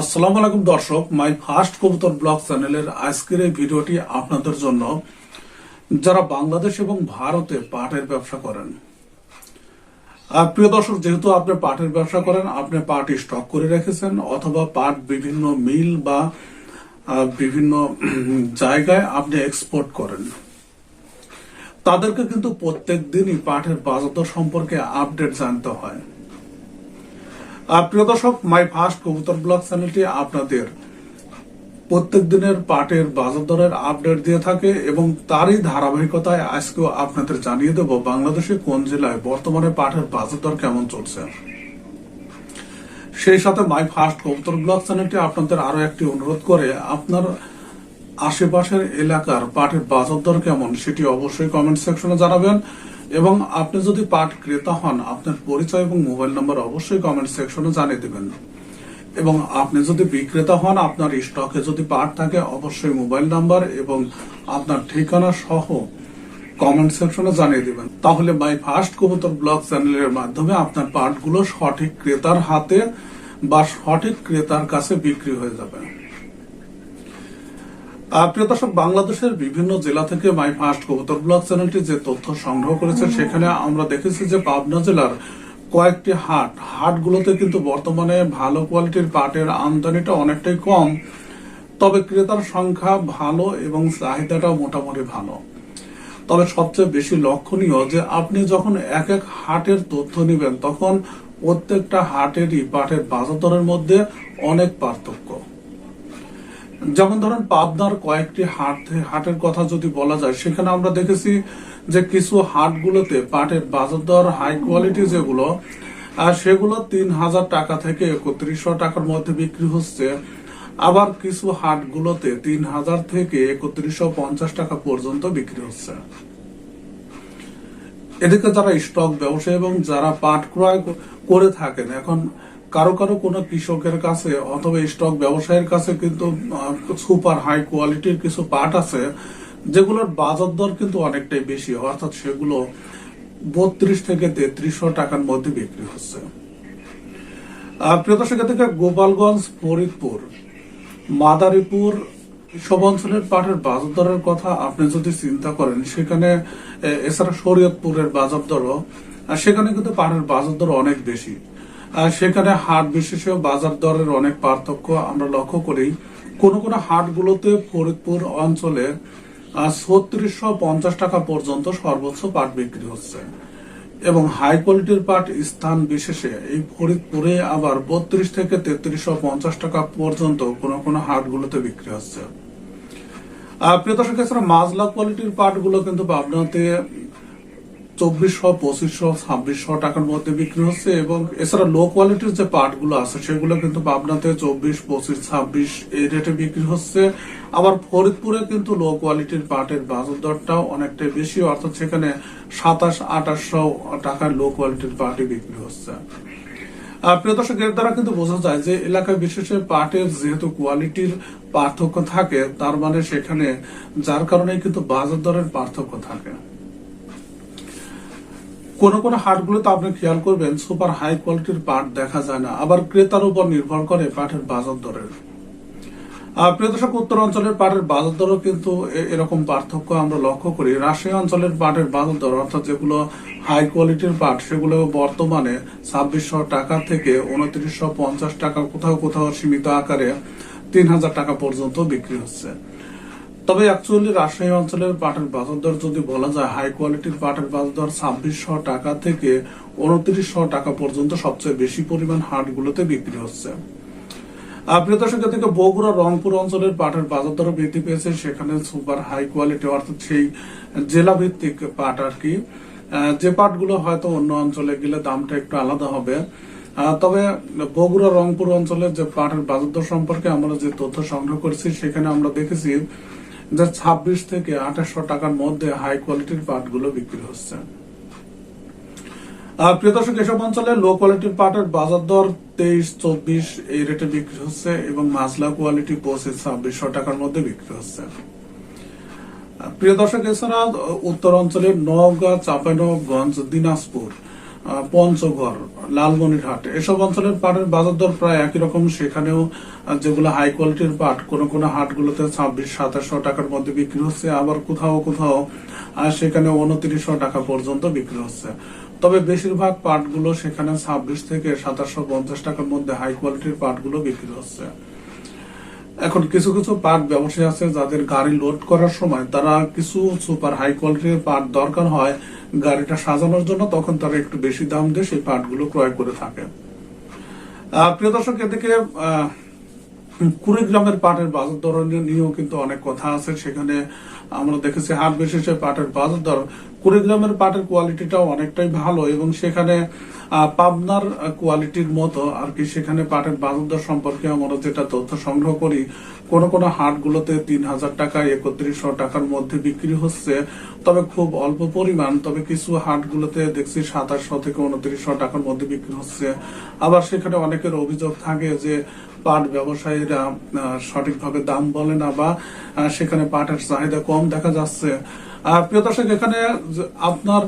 আসসালামু আলাইকুম দর্শক, মাই ফার্স্ট কবুতর ব্লগ চ্যানেলের আজকের এই ভিডিওটি আপনাদের জন্য। যারা বাংলাদেশ এবং ভারতে পাটের ব্যবসা করেন প্রিয় দর্শক, যেহেতু আপনি পাটের ব্যবসা করেন, আপনি পাট স্টক করে রেখেছেন, অথবা পাট বিভিন্ন মিল বা বিভিন্ন জায়গায় আপনি এক্সপোর্ট করেন, তাদেরকে কিন্তু প্রত্যেক দিনই পাটের বাজার সম্পর্কে আপডেট জানতে হয়। প্রিয় দর্শক মাই ফার্স্ট কবুতর ব্লগ চ্যানেলটি আপনাদের প্রত্যেক দিনের পাটের বাজার দরের আপডেট দিয়ে থাকে এবং তারই ধারাবাহিকতায় আজকেও আপনাদের জানিয়ে দেব বাংলাদেশে কোন জেলায় বর্তমানে পাটের বাজার দর কেমন চলছে। সেই সাথে মাই ফার্স্ট কবুতর ব্লগ চ্যানেলটি আপনাদের আরও একটি অনুরোধ করে আপনার আশেপাশের এলাকার পাটের বাজার দর কেমন সেটি অবশ্যই কমেন্ট সেকশনে জানাবেন। এবং আপনি যদি পাট ক্রেতা হন, আপনার পরিচয় এবং মোবাইল নাম্বার অবশ্যই কমেন্ট সেকশনে জানিয়ে দেবেন। এবং আপনি যদি বিক্রেতা হন, আপনার স্টকে যদি পাট থাকে, অবশ্যই মোবাইল নাম্বার এবং আপনার ঠিকানা সহ কমেন্ট সেকশনে জানিয়ে দিবেন। তাহলে মাই ফার্স্ট কবুতর ব্লগ চ্যানেলের মাধ্যমে আপনার পাটগুলো সঠিক ক্রেতার হাতে বা সঠিক ক্রেতার কাছে বিক্রি হয়ে যাবে। প্রিয় দর্শক, বাংলাদেশের বিভিন্ন জেলা থেকে মাই ফার্স্ট কবুতর ব্লগ চ্যানেলটি যে তথ্য সংগ্রহ করেছে সেখানে আমরা দেখেছি যে পাবনা জেলার কয়েকটি হাট, হাটগুলোতে কিন্তু বর্তমানে ভালো কোয়ালিটির পাটের আমদানিটা অনেকটাই কম, তবে ক্রেতার সংখ্যা ভালো এবং চাহিদাটাও মোটামুটি ভালো। তবে সবচেয়ে বেশি লক্ষণীয় যে আপনি যখন এক এক হাটের তথ্য নেবেন, তখন প্রত্যেকটা হাটেরই পাটের বাজার দরের মধ্যে অনেক পার্থক্য। যেমন ধরেন পাবনার কয়েকটি হাট, হাটের কথা যদি বলা যায়, সেখানে আমরা দেখেছি যে কিছু হাটগুলোতে পাটের বাজার দর হাই কোয়ালিটি যেগুলো আর সেগুলো তিন হাজার টাকা থেকে একত্রিশশো টাকার মধ্যে বিক্রি হচ্ছে। আবার কিছু হাটগুলোতে তিন হাজার থেকে একত্রিশশো পঞ্চাশ টাকা পর্যন্ত বিক্রি হচ্ছে। এদিকে যারা স্টক ব্যবসায়ী এবং যারা পাট ক্রয় করে থাকেন, এখন কারও কারও কোনো কৃষকের কাছে অথবা স্টক ব্যবসায়ীর কাছে কিন্তু সুপার হাই কোয়ালিটির কিছু পাট আছে, যেগুলোর বাজার দর কিন্তু অনেকটাই বেশি, অর্থাৎ সেগুলো বত্রিশ থেকে তেত্রিশশো টাকার মধ্যে বিক্রি হচ্ছে। প্রিয় দর্শক থেকে গোপালগঞ্জ, ফরিদপুর, মাদারীপুর সব অঞ্চলের পাটের বাজার দরের কথা আপনি যদি চিন্তা করেন, সেখানে এছাড়া শরীয়তপুরের বাজার দরও সেখানে কিন্তু পাটের বাজার দর অনেক বেশি। সেখানে হাট বিশেষে বাজার দরের অনেক পার্থক্য আমরা লক্ষ্য করি। কোন কোন হাটগুলোতে ফরিদপুর অঞ্চলে ছত্রিশশো পঞ্চাশ টাকা পর্যন্ত সর্বোচ্চ পাট বিক্রি হচ্ছে। এবং হাই কোয়ালিটির পাট স্থান বিশেষে এই ফরিদপুরে আবার বত্রিশ থেকে তেত্রিশশো পঞ্চাশ টাকা পর্যন্ত কোন কোন হাটগুলোতে বিক্রি হচ্ছে। প্রিয় দর্শক, এছাড়া মাজলা কোয়ালিটির পাটগুলো কিন্তু পাবনাতে চব্বিশশো, পঁচিশশো, ছাব্বিশশো টাকার মধ্যে বিক্রি হচ্ছে এবং এছাড়া লো কোয়ালিটির যে পাটগুলো আছে, সেগুলো কিন্তু পাবনাতে চব্বিশ, পঁচিশ, ছাব্বিশ এই রেটে বিক্রি হচ্ছে। আবার ফরিদপুরে কিন্তু লো কোয়ালিটির পাটের বাজার দরটাও অনেকটাই বেশি, অর্থাৎ সেখানে সাতাশ, আঠাশশো টাকার লো কোয়ালিটির পাটই বিক্রি হচ্ছে। প্রিয় দর্শক, এর দ্বারা কিন্তু বোঝা যায় যে এলাকায় বিশেষে পাটের যেহেতু কোয়ালিটির পার্থক্য থাকে, তার মানে সেখানে যার কারণে কিন্তু বাজার দরের পার্থক্য থাকে। কোন কোন হাটগুলোতে আপনি খেয়াল করবেন, সুপার হাই কোয়ালিটির পাট দেখা যায় না। আবার ক্রেতার উপর নির্ভর করে পাটের বাজার দরের। প্রিয় দর্শক, উত্তর অঞ্চলের পাটের বাজার দরও কিন্তু এরকম পার্থক্য আমরা লক্ষ্য করি। রাজশাহী অঞ্চলের পাটের বাজার দর, অর্থাৎ যেগুলো হাই কোয়ালিটির পাট, সেগুলো বর্তমানে ছাব্বিশশো টাকা থেকে উনত্রিশশো পঞ্চাশ টাকা কোথাও কোথাও সীমিত আকারে তিন হাজার টাকা পর্যন্ত বিক্রি হচ্ছে। তবে অ্যাকচুয়ালি রাজশাহী অঞ্চলের পাটের বাজার দর যদি বলা যায় হাই কোয়ালিটির পাটের বাজার দর ছাব্বিশশো টাকা থেকে উনত্রিশশো টাকা পর্যন্ত সবচেয়ে বেশি পরিমাণ হাটগুলোতে বিক্রি হচ্ছে। প্রিয় দর্শক থেকে বগুড়া, রংপুর অঞ্চলের পাটের বাজার দর বৃদ্ধি পেয়েছে। সেখানে সুপার হাই কোয়ালিটি অর্থাৎ সেই জেলা ভিত্তিক পাট আর কি। যে পাটগুলো হয়তো অন্য অঞ্চলে গেলে দামটা একটু আলাদা হবে। তবে বগুড়া, রংপুর অঞ্চলের যে পাটের বাজার দর সম্পর্কে আমরা যে তথ্য সংগ্রহ করেছি, সেখানে আমরা দেখেছি যে ছাব্বিশ থেকে আঠাশশো টাকার মধ্যে হাই কোয়ালিটির পাটগুলো বিক্রি হচ্ছে। প্রিয় দর্শক, এসব অঞ্চলে লো কোয়ালিটির পাটের বাজার দর তেইশ, চব্বিশ এই রেটে বিক্রি হচ্ছে এবং কোয়ালিটি পঁচিশ, ছাব্বিশশো টাকার মধ্যে বিক্রি হচ্ছে। প্রিয় দর্শক, এছাড়া উত্তর অঞ্চলের নওগাঁ, চাঁপাইনবাবগঞ্জ, দিনাজপুর পঞ্চগড়, লালমনিরহাট এসব অঞ্চলের পাটের বাজার দর প্রায় একই রকম। সেখানেও যেগুলো হাই কোয়ালিটির পাট কোন কোন হাটগুলোতে ছাব্বিশ, সাতাশশো টাকার মধ্যে বিক্রি হচ্ছে, আবার কোথাও কোথাও সেখানে উনত্রিশশো টাকা পর্যন্ত বিক্রি হচ্ছে। তবে বেশিরভাগ পাটগুলো সেখানে ছাব্বিশ থেকে সাতাশশো পঞ্চাশ টাকার মধ্যে হাই কোয়ালিটির পাটগুলো বিক্রি হচ্ছে। এখন কিছু কিছু পাট ব্যবসায়ী আছে যাদের গাড়ি লোড করার সময় তারা কিছু সুপার হাই কোয়ালিটির পাট দরকার হয় গাড়িটা সাজানোর জন্য, তখন তারা একটু বেশি দাম দিয়ে সেই পাটগুলো ক্রয় করে থাকে। প্রিয় দর্শক, এদিকে কুড়িগ্রামের পাটের বাজার দর নিয়েও কিন্তু অনেক কথা আছে। সেখানে আমরা দেখেছি হাট বিশেষে পাটের বাজার দর। কুড়িগ্রামের পাটের কোয়ালিটিটাও অনেকটাই ভালো এবং সেখানে পাবনার কোয়ালিটির মতো আর কি সেখানে পাটের বাজার দর সম্পর্কে আমরা যেটা তথ্য সংগ্রহ করি, কোন কোন হাটগুলোতে তিন হাজার টাকা, একত্রিশশো টাকার মধ্যে বিক্রি হচ্ছে। তবে খুব অল্প পরিমাণ, তবে কিছু হাটগুলোতে দেখছি সাতাশশো থেকে উনত্রিশশো টাকার মধ্যে বিক্রি হচ্ছে। আবার সেখানে অনেকের অভিযোগ থাকে যে পাট ব্যবসায়ীরা সঠিকভাবে দাম বলে না বা সেখানে পাটের চাহিদা কম দেখা যাচ্ছে। প্রিয় দর্শক, এখানে আপনার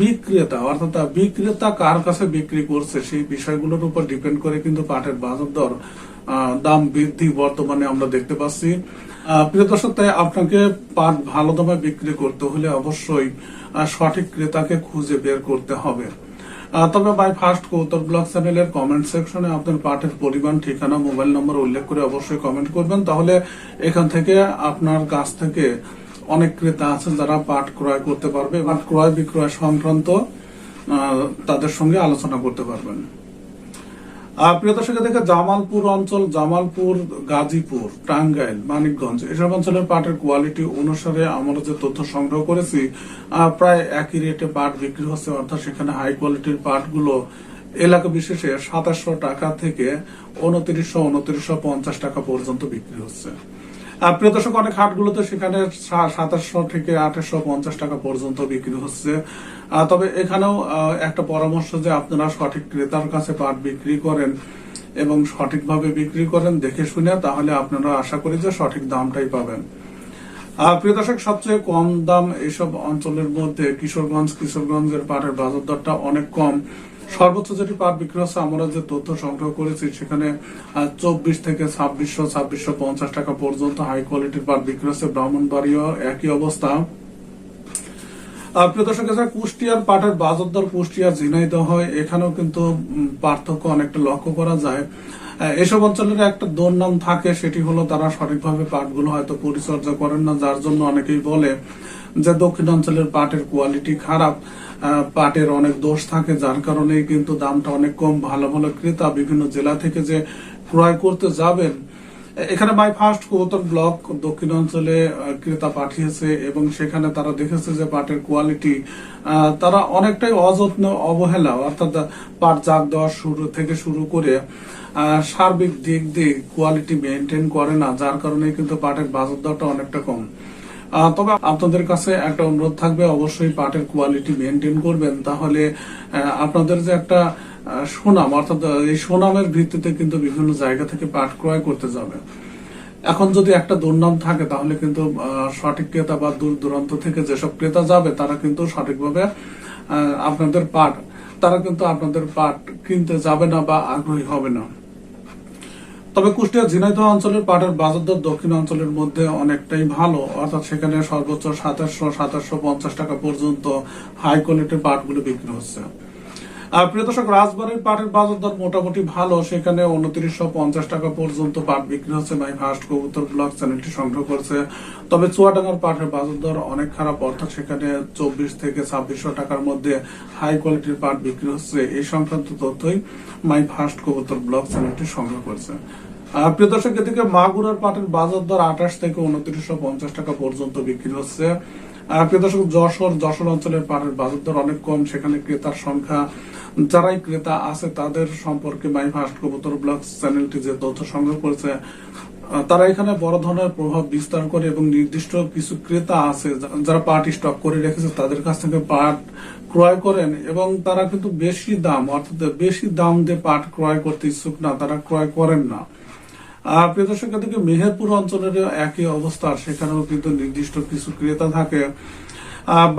বিক্রেতা, অর্থাৎ বিক্রেতা কার কাছে বিক্রি করছে সেই বিষয়গুলোর উপর ডিপেন্ড করে কিন্তু পাটের বাজার দর দাম বৃদ্ধি বর্তমানে আমরা দেখতে পাচ্ছি। প্রিয় দর্শক, তাই আপনাকে পাট ভালো দামে বিক্রি করতে হলে অবশ্যই সঠিক ক্রেতাকে খুঁজে বের করতে হবে। তবে বাই ফার্স্ট কৌতর ব্লগ চ্যানেলের কমেন্ট সেকশনে আপনার পাঠের পরিমাণ, ঠিকানা মোবাইল নম্বর উল্লেখ করে অবশ্যই কমেন্ট করবেন। তাহলে এখান থেকে আপনার কাছ থেকে অনেক ক্রেতা আছে যারা পাঠ ক্রয় করতে পারবে এবং ক্রয় বিক্রয় সংক্রান্ত তাদের সঙ্গে আলোচনা করতে পারবেন। প্রিয় দর্শক জামালপুর অঞ্চল, জামালপুর, গাজীপুর, টাঙ্গাইল, মানিকগঞ্জ, এসব অঞ্চলের পাটের কোয়ালিটি অনুসারে আমরা যে তথ্য সংগ্রহ করেছি প্রায় একই রেটে পাট বিক্রি হচ্ছে, অর্থাৎ সেখানে হাই কোয়ালিটির পাটগুলো এলাকা বিশেষে সাতাশশো টাকা থেকে উনত্রিশশো উনত্রিশশো পঞ্চাশ টাকা পর্যন্ত বিক্রি হচ্ছে। প্রিয় দর্শক, অনেক হাটগুলোতে সেখানে সাতাশশো থেকে আঠাশশো পঞ্চাশ টাকা পর্যন্ত বিক্রি হচ্ছে। তবে এখানেও একটা পরামর্শ যে আপনারা সঠিক ক্রেতার কাছে পাট বিক্রি করেন এবং সঠিকভাবে বিক্রি করেন দেখে শুনে, তাহলে আপনারা আশা করি যে সঠিক দামটাই পাবেন। আর প্রিয় দর্শক, সবচেয়ে কম দাম এইসব অঞ্চলের মধ্যে কিশোরগঞ্জ, কিশোরগঞ্জের পাটের বাজার দরটা অনেক কম। সর্বোচ্চ যেটি পাট বিক্রি হচ্ছে, আমরা যে তথ্য সংগ্রহ করেছি, সেখানে চব্বিশ থেকে ছাব্বিশশো ছাব্বিশশো পঞ্চাশ টাকা পর্যন্ত হাই কোয়ালিটির পাট বিক্রি হচ্ছে ব্রাহ্মণবাড়িও একই অবস্থা। কুষ্টিয়ার পাটের বাজার দর ঝিনাইদহ হয় এখানেও কিন্তু পার্থক্য অনেকটা লক্ষ্য করা যায়। এসব অঞ্চলের একটা দুর্নাম থাকে, সেটি হলো তারা সঠিকভাবে পাটগুলো হয়তো পরিচর্যা করেন না, যার জন্য অনেকেই বলে যে দক্ষিণ অঞ্চলের পাটের কোয়ালিটি খারাপ পাটের অনেক দোষ থাকে, যার কারণে কিন্তু দামটা অনেক কম। ভালো ভালো ক্রেতা বিভিন্ন জেলা থেকে যে ক্রয় করতে যাবেন, এখানে বাই ফার্স্ট কৌতর ব্লক দক্ষিণ অঞ্চলে ক্রেতা পাঠিয়েছে এবং সেখানে তারা দেখেছে যে পাটের কোয়ালিটি তারা অনেকটাই অযত্ন, অবহেলা, অর্থাৎ পাট জাগ দেওয়া শুরু থেকে শুরু করে সার্বিক দিক দিয়ে কোয়ালিটি মেনটেন করে না, যার কারণে কিন্তু পাটের বাজার দরটা অনেকটা কম। তবে আপনাদের কাছে একটা অনুরোধ থাকবে, অবশ্যই পাটের কোয়ালিটি মেনটেন করবেন। তাহলে আপনাদের যে একটা সুনাম, অর্থাৎ এই সুনামের ভিত্তিতে কিন্তু বিভিন্ন জায়গা থেকে পাট ক্রয় করতে যাবে। এখন যদি একটা দুর্নাম থাকে, তাহলে কিন্তু সঠিক ক্রেতা বা দূর দূরান্ত থেকে যেসব ক্রেতা যাবে, তারা কিন্তু সঠিকভাবে আপনাদের পাট, তারা কিন্তু আপনাদের পাট কিনতে যাবে না বা আগ্রহী হবে না। তবে কুষ্টিয়া ঝিনাইদহ অঞ্চলের পাটের বাজার দর দক্ষিণ অঞ্চলের মধ্যে অনেকটাই ভালো, অর্থাৎ সেখানে সর্বোচ্চ সাতাশশো সাতাশশো পঞ্চাশ টাকা পর্যন্ত হাই কোয়ালিটির পাটগুলো বিক্রি হচ্ছে। প্রিয় দর্শক, রাজবাড়ির পাটের বাজার দর মোটামুটি ভালো। সেখানে উনত্রিশশো পঞ্চাশ টাকা পর্যন্ত পাট বিক্রি হচ্ছে। মাই ফার্স্ট কবুতর ব্লগ চ্যানেলটি সংগ্রহ করেছে। তবে চুয়াডাঙ্গার পাটের বাজার দর অনেক খারাপ। অর্থাৎ সেখানে চব্বিশ থেকে ছাব্বিশশো টাকার মধ্যে হাই কোয়ালিটির পাট বিক্রি হচ্ছে। এই সংক্রান্ত তথ্যই মাই ফার্স্ট কবুতর ব্লগ চ্যানেলটি সংগ্রহ করেছে। প্রিয় দর্শক, এদিকে মাগুরার পাটের বাজার দর আঠাশ থেকে উনত্রিশশো পঞ্চাশ টাকা পর্যন্ত বিক্রি হচ্ছে। প্রিয় দর্শক, যশোর যশোর অঞ্চলের পাটের বাজার দর অনেক কম। সেখানে ক্রেতার সংখ্যা যারাই ক্রেতা আছে, তাদের সম্পর্কে মাই ফার্স্ট কবুতর ব্লগ চ্যানেলটি যে তথ্য সংগ্রহ করেছে তারা এখানে বড় ধরনের প্রভাব বিস্তার করে এবং নির্দিষ্ট কিছু ক্রেতা আছে যারা পাট স্টক করে রেখেছে, তাদের কাছ থেকে পাট ক্রয় করেন এবং তারা কিন্তু বেশি দাম, অর্থাৎ বেশি দাম দিয়ে পাট ক্রয় করতে ইচ্ছুক না, তারা ক্রয় করেন না। আর প্রিয় দর্শক, এদিকে মেহেরপুর অঞ্চলের একই অবস্থা, সেখানেও কিন্তু নির্দিষ্ট কিছু ক্রেতা থাকে।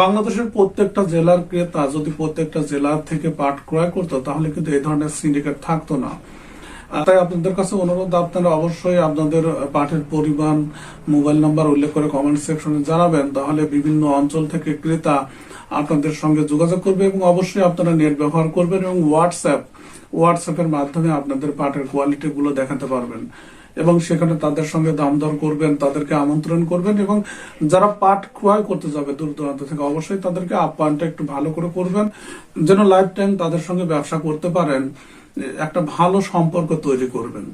বাংলাদেশের প্রত্যেকটা জেলার ক্রেতা যদি প্রত্যেকটা জেলা থেকে পাট ক্রয় করতো, তাহলে কিন্তু এই ধরনের সিন্ডিকেট থাকতো না। তাই আপনাদের কাছে অনুরোধ, আপনারা অবশ্যই আপনাদের পাঠের পরিমাণ, মোবাইল নাম্বার উল্লেখ করে কমেন্ট সেকশনে জানাবেন। তাহলে বিভিন্ন অঞ্চল থেকে ক্রেতা আপনাদের সঙ্গে যোগাযোগ করবে এবং অবশ্যই আপনারা নেট ব্যবহার করবেন এবং হোয়াটসঅ্যাপ হোয়াটসঅ্যাপের মাধ্যমে আপনাদের পাটের কোয়ালিটি গুলো দেখাতে পারবেন। এবং সেখানে তাদের সঙ্গে দাম দর করবেন, তাদেরকে আমন্ত্রণ করবেন এবং যারা পাট ক্রয় করতে যাবে দূর দূরান্ত থেকে, অবশ্যই তাদেরকে আপ্যায়নটা একটু ভালো করে করবেন, যেন লাইফ টাইম তাদের সঙ্গে ব্যবসা করতে পারেন, একটা ভালো সম্পর্ক তৈরি করবেন।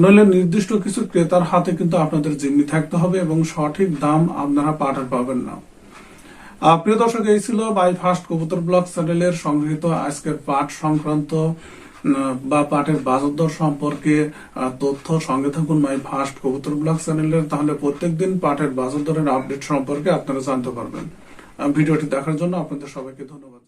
নইলে নির্দিষ্ট কিছু ক্রেতার হাতে কিন্তু আপনাদের জিম্মি থাকতে হবে এবং সঠিক দাম আপনারা পাটের পাবেন না। প্রিয় দর্শক, এই ছিল বাই ফার্স্ট কবুতর ব্লগ চ্যানেলের সংগৃহীত আজকের পাঠ সংক্রান্ত বা পাটের বাজার দর সম্পর্কে তথ্য, সঙ্গে থাকুন মাই ফার্স্ট কবুতর ব্লগ চ্যানেলের, তাহলে প্রত্যেকদিন পাটের বাজার দরের আপডেট সম্পর্কে আপনারা জানতে পারবেন। ভিডিওটি দেখার জন্য আপনাদের সবাইকে ধন্যবাদ।